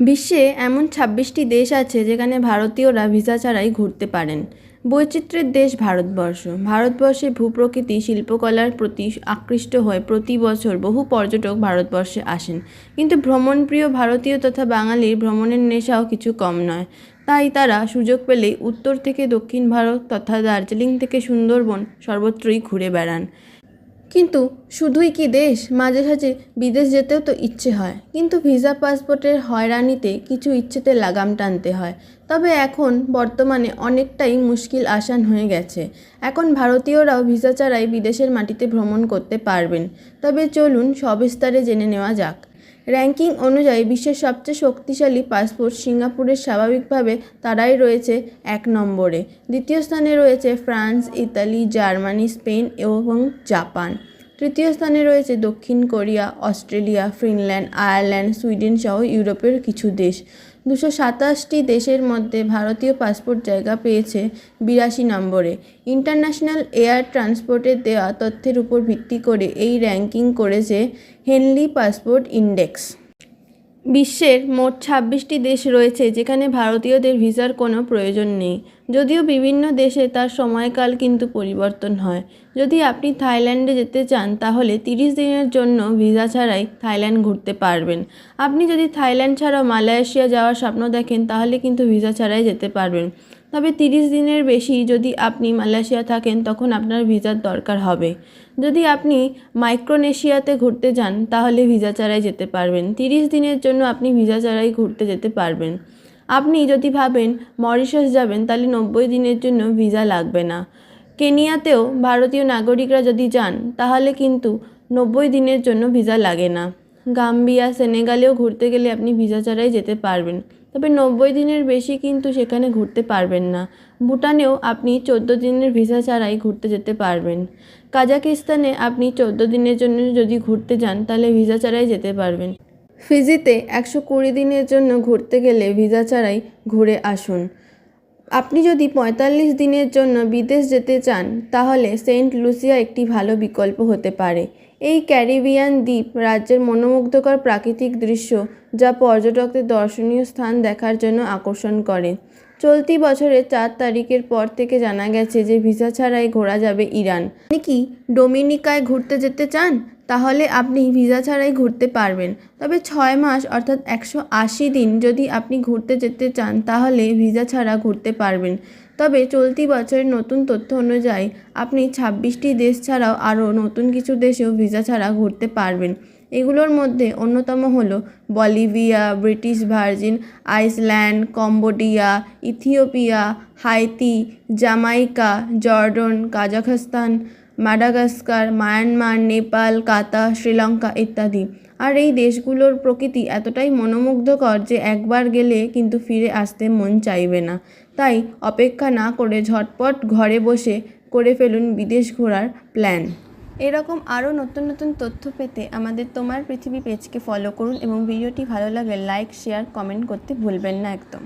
বিশ্বে এমন ছাব্বিশটি দেশ আছে যেখানে ভারতীয়রা ভিসা ছাড়াই ঘুরতে পারেন। বৈচিত্র্যের দেশ ভারতবর্ষ। ভারতবর্ষের ভূপ্রকৃতি শিল্পকলার প্রতি আকৃষ্ট হয়ে প্রতি বছর বহু পর্যটক ভারতবর্ষে আসেন। কিন্তু ভ্রমণপ্রিয় ভারতীয় তথা বাঙালির ভ্রমণের নেশাও কিছু কম নয়। তাই তারা সুযোগ পেলেই উত্তর থেকে দক্ষিণ ভারত তথা দার্জিলিং থেকে সুন্দরবন সর্বত্রই ঘুরে বেড়ান। কিন্তু শুধুই কি দেশ? মাঝে সাঝে বিদেশ যেতেও তো ইচ্ছে হয়। কিন্তু ভিসা পাসপোর্টের হয়রানিতে কিছু ইচ্ছেতে লাগাম টানতে হয়। তবে এখন বর্তমানে অনেকটাই মুশকিল আসান হয়ে গেছে। এখন ভারতীয়রাও ভিসা ছাড়াই বিদেশের মাটিতে ভ্রমণ করতে পারবেন। তবে চলুন সবিস্তারে জেনে নেওয়া যাক। র্যাঙ্কিং অনুযায়ী বিশ্বের সবচেয়ে শক্তিশালী পাসপোর্ট সিঙ্গাপুরের স্বাভাবিকভাবে তারাই রয়েছে এক নম্বরে। দ্বিতীয় স্থানে রয়েছে ফ্রান্স, ইতালি, জার্মানি, স্পেন এবং জাপান। তৃতীয় স্থানে রয়েছে দক্ষিণ Korea, Australia, Finland, Ireland, Sweden সহ ইউরোপের কিছু দেশ। দুশো সাতাশটি দেশের মধ্যে ভারতীয় পাসপোর্ট জায়গা পেয়েছে বিরাশি নম্বরে। ইন্টারন্যাশনাল এয়ার ট্রান্সপোর্টের দেওয়া তথ্যের উপর ভিত্তি করে এই র্যাঙ্কিং করেছে হেনলি পাসপোর্ট ইন্ডেক্স। বিশ্বের মোট ছাব্বিশটি দেশ রয়েছে যেখানে ভারতীয়দের ভিসার কোনো প্রয়োজন নেই। যদিও বিভিন্ন দেশে তার সময়কাল কিন্তু পরিবর্তন হয়। যদি আপনি থাইল্যান্ডে যেতে চান, তাহলে তিরিশ দিনের জন্য ভিসা ছাড়াই থাইল্যান্ড ঘুরতে পারবেন। আপনি যদি থাইল্যান্ড ছাড়াও মালয়েশিয়া যাওয়ার স্বপ্ন দেখেন, তাহলে কিন্তু ভিসা ছাড়াই যেতে পারবেন। তবে তিরিশ দিনের বেশি যদি আপনি মালয়েশিয়া থাকেন, তখন আপনার ভিসার দরকার হবে। যদি আপনি মাইক্রোনেশিয়াতে ঘুরতে যান, তাহলে ভিসা ছাড়াই যেতে পারবেন। তিরিশ দিনের জন্য আপনি ভিসা ছাড়াই ঘুরতে যেতে পারবেন। আপনি যদি ভাবেন মরিশাস যাবেন, তাহলে নব্বই দিনের জন্য ভিসা লাগবে না। কেনিয়াতেও ভারতীয় নাগরিকরা যদি যান, তাহলে কিন্তু নব্বই দিনের জন্য ভিসা লাগে না। গাম্বিয়া, সেনেগালেও ঘুরতে গেলে আপনি ভিসা ছাড়াই যেতে পারবেন। তবে নব্বই দিনের বেশি কিন্তু সেখানে ঘুরতে পারবেন না। ভুটানেও আপনি চোদ্দ দিনের ভিসা ছাড়াই ঘুরতে যেতে পারবেন। কাজাকিস্তানে আপনি চোদ্দ দিনের জন্য যদি ঘুরতে যান, তাহলে ভিসা ছাড়াই যেতে পারবেন। ফিজিতে একশো কুড়ি দিনের জন্য ঘুরতে গেলে ভিসা ছাড়াই ঘুরে আসুন। আপনি যদি পঁয়তাল্লিশ দিনের জন্য বিদেশ যেতে চান, তাহলে সেন্ট লুসিয়া একটি ভালো বিকল্প হতে পারে। এই ক্যারিবিয়ান দ্বীপ রাজ্যের মনোমুগ্ধকর প্রাকৃতিক দৃশ্য যা পর্যটকদের দর্শনীয় স্থান দেখার জন্য আকর্ষণ করে। চলতি বছরের চার তারিখের পর থেকে জানা গেছে যে ভিসা ছাড়াই ঘোরা যাবে ইরান। আপনি কি ডোমিনিকায় ঘুরতে যেতে চান? তাহলে আপনি ভিসা ছাড়াই ঘুরতে পারবেন। তবে ছয় মাস অর্থাৎ একশো আশি দিন যদি আপনি ঘুরতে যেতে চান, তাহলে ভিসা ছাড়া ঘুরতে পারবেন। তবে চলতি বছরের নতুন তথ্য অনুযায়ী, আপনি ছাব্বিশটি দেশ ছাড়াও আরও নতুন কিছু দেশেও ভিসা ছাড়া ঘুরতে পারবেন। এগুলোর মধ্যে অন্যতম হল Bolivia, British Virgin, Iceland, Cambodia, Ethiopia, Haiti Jamaica Jordan, Kazakhstan, Madagascar, Myanmar, Nepal, Qatar, Sri Lanka ইত্যাদি। আর এই দেশগুলোর প্রকৃতি এতটাই মনোমুগ্ধকর যে একবার গেলে কিন্তু ফিরে আসতে মন চাইবে না। তাই অপেক্ষা না করে ঝটপট ঘরে বসে করে ফেলুন বিদেশ ঘোরার প্ল্যান। এরকম আরও নতুন নতুন তথ্য পেতে আমাদের তোমার পৃথিবী পেজকে ফলো করুন এবং ভিডিওটি ভালো লাগলে লাইক, শেয়ার, কমেন্ট করতে ভুলবেন না একদম।